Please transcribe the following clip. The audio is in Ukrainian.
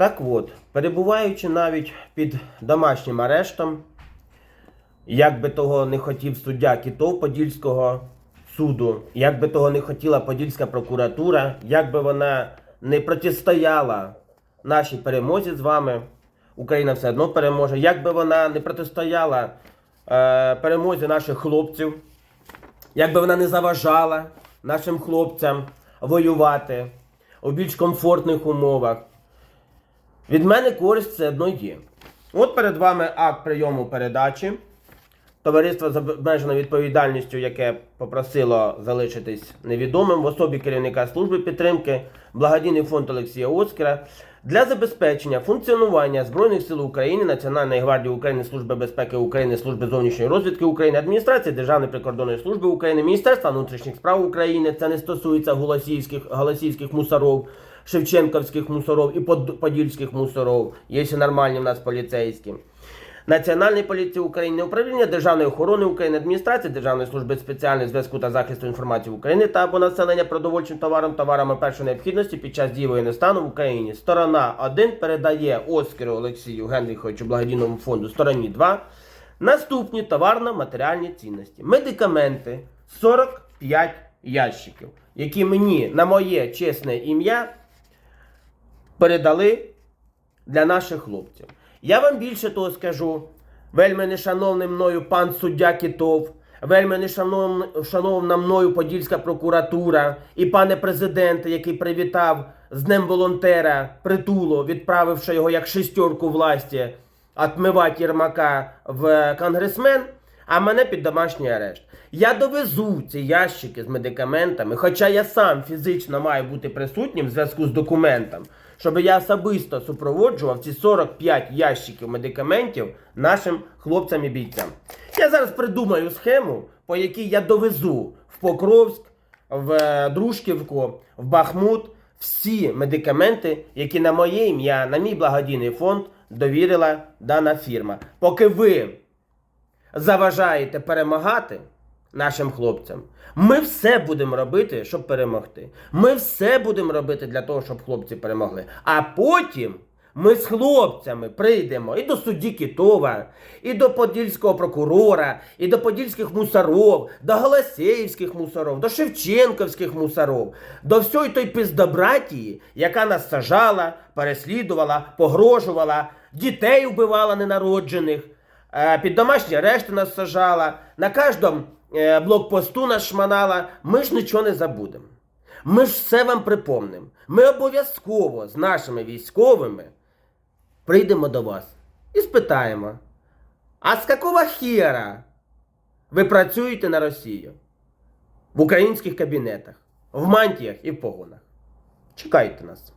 Так от, перебуваючи навіть під домашнім арештом, як би того не хотів суддя Кітов Подільського суду, як би того не хотіла Подільська прокуратура, як би вона не протистояла нашій перемозі з вами, Україна все одно переможе, як би вона не протистояла е, перемозі наших хлопців, як би вона не заважала нашим хлопцям воювати у більш комфортних умовах. Від мене користь все одно є. От перед вами акт прийому передачі. Товариство з обмеженою відповідальністю, яке попросило залишитись невідомим в особі керівника служби підтримки, благодійний фонд Олексія Оскара для забезпечення функціонування Збройних сил України, Національної гвардії України, Служби безпеки України, Служби зовнішньої розвідки України, адміністрації Державної прикордонної служби України, Міністерства внутрішніх справ України. Це не стосується голосівських, голосівських мусоров, шевченківських мусоров і под- подільських мусоров. Є ще нормальні в нас поліцейські. Національної поліції України, управління Державної охорони України, адміністрації Державної служби спеціального зв'язку та захисту інформації України та або населення продовольчим товаром, товарами першої необхідності під час дії воєнного стану в Україні. Сторона 1 передає Оскару Олексію Генріховичу благодійному фонду стороні 2 наступні товарно-матеріальні цінності. Медикаменти 45 ящиків, які мені на моє чесне ім'я передали для наших хлопців. Я вам більше того скажу, вельми нешановний мною пан суддя Китов, вельми нешановна шановна мною Подільська прокуратура і пане президенте, який привітав з Днем волонтера притулу, відправивши його як шестерку власті отмивати Єрмака в конгресмен, а мене під домашній арешт. Я довезу ці ящики з медикаментами, хоча я сам фізично маю бути присутнім в зв'язку з документом, щоб я особисто супроводжував ці 45 ящиків медикаментів нашим хлопцям і бійцям. Я зараз придумаю схему, по якій я довезу в Покровськ, в е, Дружківку, в Бахмут всі медикаменти, які на моє ім'я, на мій благодійний фонд довірила дана фірма. Поки ви заважаєте перемагати нашим хлопцям. Ми все будемо робити, щоб перемогти. Ми все будемо робити для того, щоб хлопці перемогли. А потім ми з хлопцями прийдемо і до судді Китова, і до подільського прокурора, і до подільських мусоров, до Голосеївських мусоров, до Шевченківських мусоров, до всієї той пиздобратії, яка нас сажала, переслідувала, погрожувала, дітей вбивала ненароджених. Е, Під домашні арешти нас сажала, на кожному е, блокпосту нас шманала. Ми ж нічого не забудемо. Ми ж все вам припомнимо. Ми обов'язково з нашими військовими прийдемо до вас і спитаємо: а з якого хера ви працюєте на Росію? В українських кабінетах, в мантіях і в погонах. Чекайте нас.